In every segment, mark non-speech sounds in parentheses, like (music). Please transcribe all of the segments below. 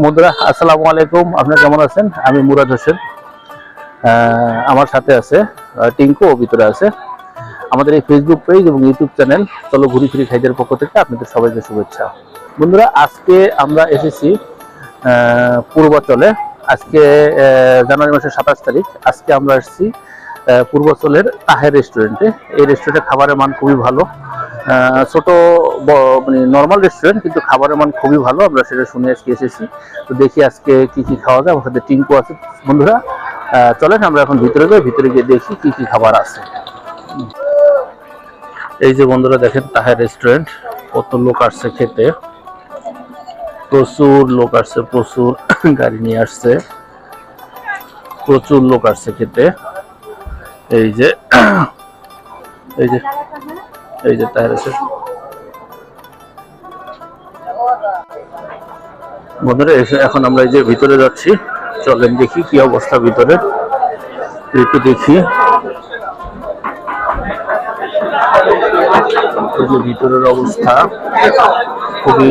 মুদ্রা, আসসালামু আলাইকুম। আপনি কেমন আছেন? আমি মুরাদ হোসেন। আমার সাথে আছে টিঙ্কু, ও ভিতরে আছে। আমাদের এই ফেসবুক পেজ এবং ইউটিউব চ্যানেল চলো ঘুরি ফিরি খাইদের পক্ষ থেকে আপনাদের সবাইকে শুভেচ্ছা। বন্ধুরা, আজকে আমরা এসেছি পূর্বাচলে। আজকে জানুয়ারি মাসের সাতাশ তারিখ। আজকে আমরা এসেছি পূর্বাচলের তাহের রেস্টুরেন্টে এই রেস্টুরেন্টে খাবারের মান খুবই ভালো। ছোট মানে নর্মাল রেস্টুরেন্ট কিন্তু খাবারের মান খুবই ভালো। আমরা সেটা শুনে আজকে এসেছি। তো দেখি আজকে কি কি খাওয়া যায়। আমার সাথে টিঙ্কু আছে। বন্ধুরা চলেন, আমরা এখন ভিতরে যাই, ভিতরে গিয়ে দেখি কি কি খাবার আছে। এই যে বন্ধুরা, দেখেন, তাহের রেস্টুরেন্ট কত লোক আসছে খেতে। প্রচুর লোক আসছে, প্রচুর (coughs) গাড়ি নিয়ে আসছে। প্রচুর লোক আসছে খেতে। এই যে (coughs) এই যে এই যে তাহের আছে। বন্ধুরা, এসে এখন আমরা এই যে ভিতরে যাচ্ছি। চলেন দেখি কি অবস্থা ভিতরে। একটু দেখি। ভিতরের অবস্থা খুবই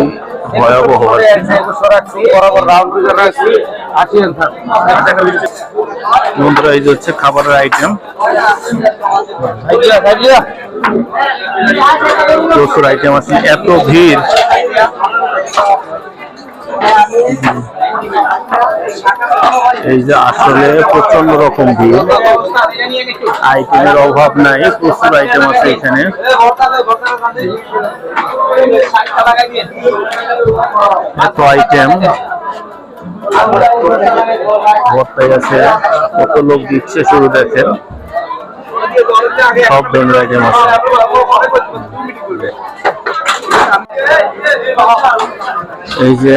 ভয়াবহ বন্ধুরা, এই যে হচ্ছে খাবারের আইটেম প্রচুর আইটেম আছে, এত ভিড়। এই যে আসলে প্রচণ্ড রকম ভিড়। আইটেমের অভাব নাই, প্রচুর আইটেম আছে এখানে। এত আইটেম ভর্তাই আছে, কত লোক দিচ্ছে শুরু দেখেন। সব ধরনের আইটেম আছে। এই যে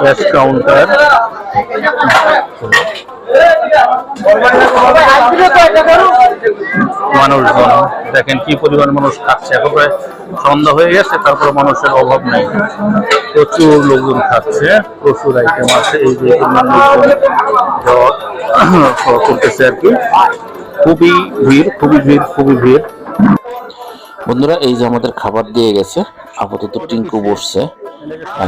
ক্যাশ কাউন্টার মানুষজন দেখেন কি পরিমাণ মানুষ খাচ্ছে। প্রায় সন্ধ্যা হয়ে গেছে, তারপরে মানুষের অভাব নেই। প্রচুর লোকজন খাচ্ছে, প্রচুর আইটেম আছে। এই যে করতেছে আর কি। খুবই ভিড় খুবই ভিড় খুবই ভিড়। বন্ধুরা, এই যে আমাদের খাবার দিয়ে গেছে। আপাতত টিঙ্কু বসছে।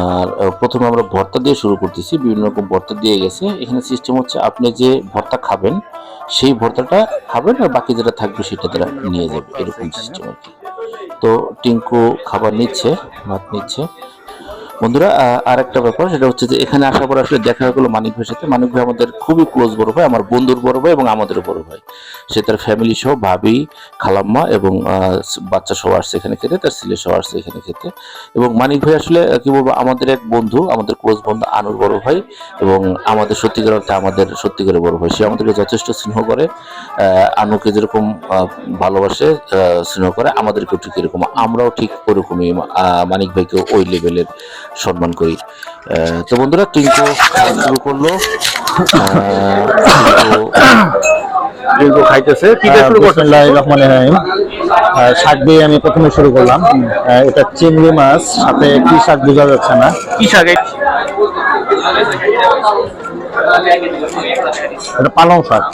আর প্রথম আমরা ভর্তা দিয়ে শুরু করতেছি। বিভিন্ন রকম ভর্তা দিয়ে গেছে। এখানে সিস্টেম হচ্ছে আপনি যে ভর্তা খাবেন, সেই ভর্তাটা খাবেন আর বাকি যেটা থাকবে সেটা তারা নিয়ে যাবে। এরকম সিস্টেম আর কি। তো টিঙ্কু খাবার নিচ্ছে, ভাত নিচ্ছে। বন্ধুরা আর একটা ব্যাপার, সেটা হচ্ছে যে এখানে আসার পর আসলে দেখা হয়ে গেলো মানিক ভাইয়ের সাথে, মানিক ভাই আমাদের খুবই ক্লোজ বড় ভাই, আমার বন্ধুর বড় ভাই এবং আমাদেরও বড় ভাই। সে তার ফ্যামিলি সহ, ভাবি, খালাম্মা এবং বাচ্চা সহ আসছে এখানে খেতে, তার ছেলে সহ আসছে এখানে খেতে। এবং মানিক ভাই আসলে কি বলব, আমাদের এক বন্ধু, আমাদের ক্লোজ বন্ধু আনুর বড় ভাই এবং আমাদের সত্যিকার অর্থে আমাদের সত্যিকারের বড় ভাই। সে আমাদেরকে যথেষ্ট স্নেহ করে আনুকে যেরকম ভালোবাসে স্নেহ করে, আমাদেরকেও ঠিক এরকম, আমরাও ঠিক ওরকমই মানিক ভাইকে ওই লেভেলের সম্মান করি। তো বন্ধুরা টিঙ্কু খাওয়া শুরু করল। টিঙ্কু- খাইতেছে। শাক দিয়ে আমি প্রথমে শুরু করলাম। এটা চিংড়ি মাছ সাথে কি শাক বোঝা যাচ্ছে না। কি শাক? এটা পালং শাক।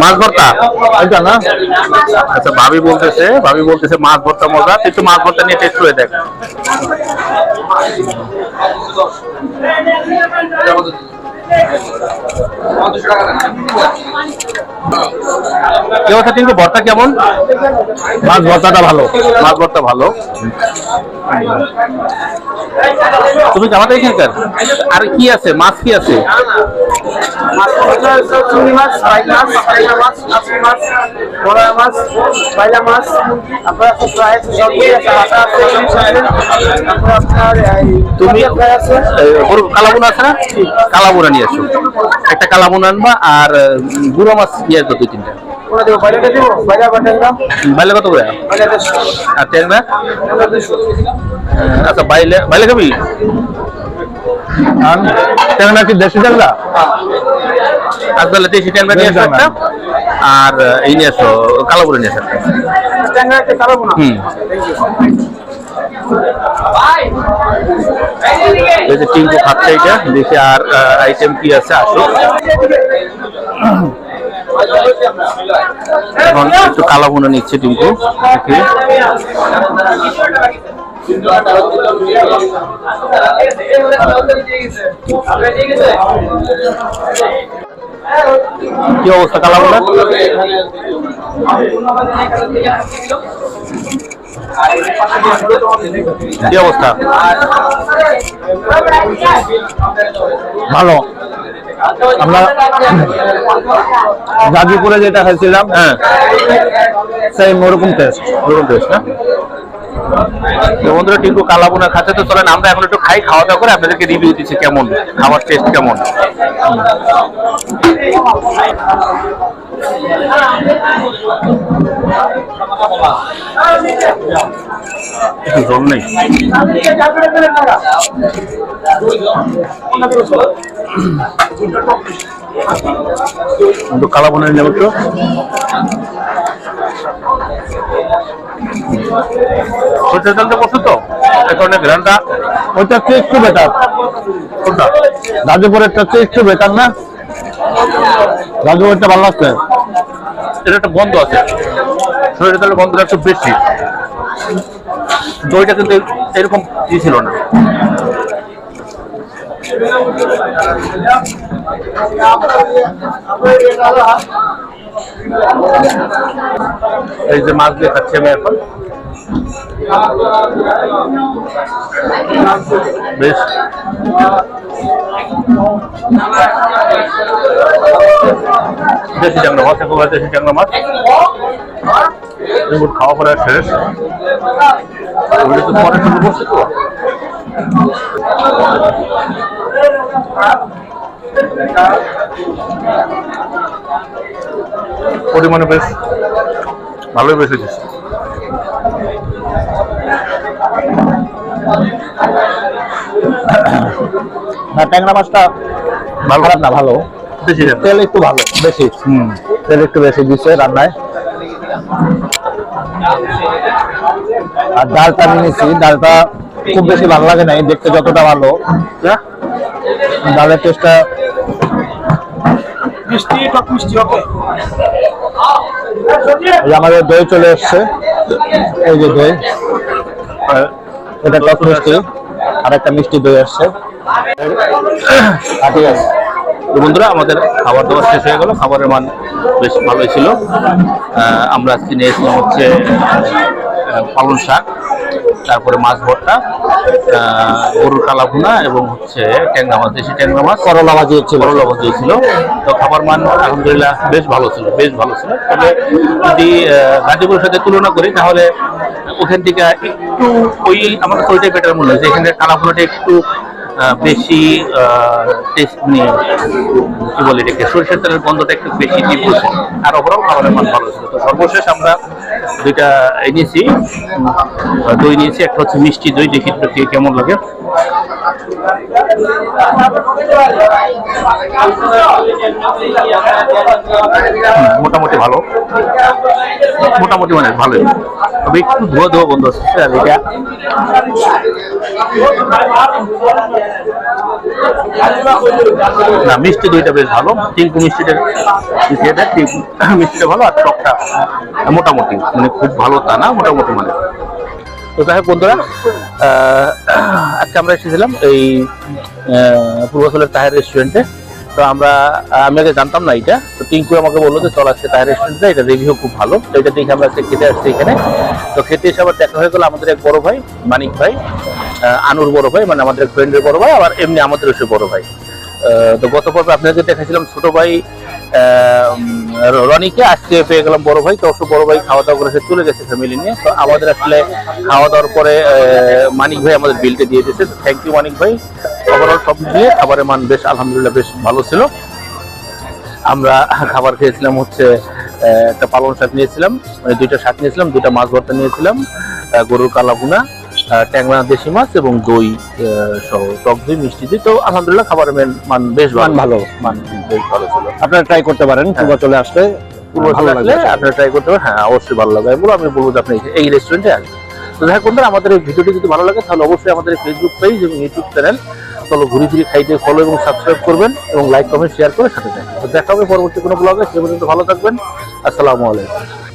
মাছ ভর্তা? এটা না? আচ্ছা ভাবি বলতেছে ভাবি বলতেছে মাছ ভর্তা মজা একটু মাছ ভর্তা নিয়ে টেস্ট করে দেখ। কিন্তু ভর্তা কেমন? মাছ ভর্তাটা ভালো। মাছ ভর্তা ভালো? তুমি জামাতে এখানকার? আর কি আছে? মাছ কি আছে? মাছ মাছ মাছ মাছ মাছ মাছ আছে তারপর আপনার তুমি আছে আছে না? কালাবুনা নিয়ে আসো। একটা কালাবুনা আনবা আর গুঁড়ো মাছ নিয়ে আসব দুই তিনটা। বাইলা কত করে? আর ট্যাংরা আচ্ছা বাইলে বাইলে খাবি? আর কি দেশি তাহলে দেশি ট্যাংরা নিয়ে আসো একটা। আর এই নিয়ে আসো কালাবুনা নিয়ে আসো হুম। টিঙ্কু খাচ্ছে এটা দেখি আর আইটেম কি আছে? আসো। এখন একটু কালা ভুনা নিচ্ছে টিঙ্কু। দেখি। কি অবস্থা কালা ভুনা কি অবস্থা? ভালো। আমরা গাজীপুরে যেটা খাইছিলাম হ্যাঁ সেই ওরকম টেস্ট ওরকম টেস্ট না? তো বন্ধুরা, টিঙ্কু কালাবোনা খাচ্ছে তো চলেন, আমরা এখন একটু খাই, খাওয়া দাওয়া করে আপনাদেরকে রিভিউ দিচ্ছি কেমন খাবার টেস্ট কেমন। একটু কালাবোনা নেব একটু। সরষের তেলটা বসে তো এই কারণে ওইটা একটু বেটার কোনটা? গাজীপুরেরটা চেয়ে একটু বেটার না? গাজীপুরটা ভালো লাগছে। এটা একটা গন্ধ আছে। সরষের তেলের গন্ধটা একটু বেশি। দইটা কিন্তু এরকম ই ছিল না। এই যে মাছ দিয়ে খাচ্ছি আমি এখন। বেশ। দেশি ট্যাংরা মাছ, একেবারে দেশি ট্যাংরা মাছ। এগুলো খাওয়া পরে শেষ। তো পরে পরিমাণে বেশ, ভালোই বেশি দিচ্ছে। না ট্যাংরা মাছটা ভালো। খারাপ না ভালো। ট্যাংরা তেল একটু ভালো বেশি। হুম। তেল একটু বেশি দিচ্ছে রান্নায়। আর ডালটা নিয়েছি ডালটা খুব বেশি ভালো লাগে নাই দেখতে যতটা ভালো। ডালের টেস্টটা মিষ্টি মিষ্টি ওকে আমাদের দই চলে এসছে। এই যে দই। এটা টক মিষ্টি। আর একটা মিষ্টি দই আসছে। ঠিক আছে। বন্ধুরা আমাদের খাবার দাবার শেষ হয়ে গেল। খাবারের মান বেশ ভালোই ছিল। আমরা আজকে নিয়ে এসেছিলাম হচ্ছে আহ, পালং শাক তারপরে মাছ ভর্তা। গরুর কালা ভুনা এবং হচ্ছে ট্যাংরা মাছ দেশি ট্যাংরা মাছ। করলা ভাজি ছিল করলা ভাজি ছিল তো খাবার মান আলহামদুলিল্লাহ বেশ ভালো ছিল বেশ ভালো ছিল। তবে যদি গাজীপুরের সাথে তুলনা করি তাহলে ওখান থেকে একটু ওই আমার ওইটাই বেটার মনে হয়েছে এখানে কালাভুনাটা একটু আহ, বেশি নিয়ে, কি বলে এটাকে, সরিষার তেলের গন্ধটা একটু বেশি তীব্র ছিল। আর ওভারঅল খাবারের মান ভালো ছিল। তো সর্বশেষ আমরা দুইটা এনেছি। দই নিয়েছি, একটা হচ্ছে মিষ্টি দই, দেখি কেমন লাগে। মোটামুটি ভালো। মোটামুটি মানে ভালোই। তবে একটু ধোয়া ধোয়া বন্ধ আর এটা। না, মিষ্টি দইটা বেশ ভালো। টিঙ্কু মিষ্টিটা মিষ্টিটা ভালো, আর টকটা মোটামুটি। মানে খুব ভালো তা না, মোটামুটি মানে। তো যাই হোক বন্ধুরা আজকে আমরা এসেছিলাম এই পূর্বাচলের তাহের রেস্টুরেন্টে তো আমরা, আমি আগে জানতাম না এটা। তো টিঙ্কু আমাকে বলল যে চল আজকে তাহের রেস্টুরেন্টে এটা রিভিউ খুব ভালো। তো এটা দেখে আমরা আজকে খেতে আসছি এখানে। তো খেতে এসে আবার দেখা হয়ে গেলো আমাদের এক বড় ভাই, মানিক ভাই আনুর বড় ভাই মানে আমাদের ফ্রেন্ডের বড় ভাই, আবার এমনি আমাদের সে বড় ভাই। তো গত পর্বে আপনাদের দেখাছিলাম ছোট ভাই রনিকে আজকে পেয়ে গেলাম বড় ভাই তো বড় ভাই খাওয়া দাওয়া করে চলে গেছে ফ্যামিলি নিয়ে। তো আমাদের আসলে খাওয়া দাওয়ার পরে মানিক ভাই আমাদের বিলটা দিয়ে দিয়েছে। থ্যাংক ইউ মানিক ভাই। ওভারঅল সব মিলিয়ে খাবারের মান বেশ আলহামদুলিল্লাহ বেশ ভালো ছিল। আমরা খাবার খেয়েছিলাম হচ্ছে একটা পালং শাক নিয়েছিলাম মানে দুইটা শাক নিয়েছিলাম দুইটা মাছ ভর্তা নিয়েছিলাম গরুর কালাভুনা আহ, ট্যাংরা দেশি মাছ এবং দই আহ, সহ টক দই মিষ্টি দই। তো আলহামদুলিল্লাহ খাবারের মান- মান বেশ মান ভালো। মান বেশ ভালো ছিল। আপনারা ট্রাই করতে পারেন পূর্ব চলে আসলে ভালো ভালো লাগলে লাগবে। আপনারা ট্রাই করতে পারেন। হ্যাঁ অবশ্যই ভালো লাগবে। আমি বলব আমি বলব যে আপনি এই- রেস্টুরেন্টে আসবেন। তো হোক বন্ধুরা আমাদের এই ভিডিওটি যদি ভালো লাগে তাহলে অবশ্যই আমাদের ফেসবুক পেজ এবং ইউটিউব চ্যানেল চলো ঘুরি ফিরি খাইতে ফলো এবং সাবস্ক্রাইব করবেন এবং লাইক কমেন্ট শেয়ার করে সাথে থাকবেন। দেখা হবে পরবর্তী কোনো ব্লগে সে পর্যন্ত ভালো থাকবেন। আসসালামু আলাইকুম।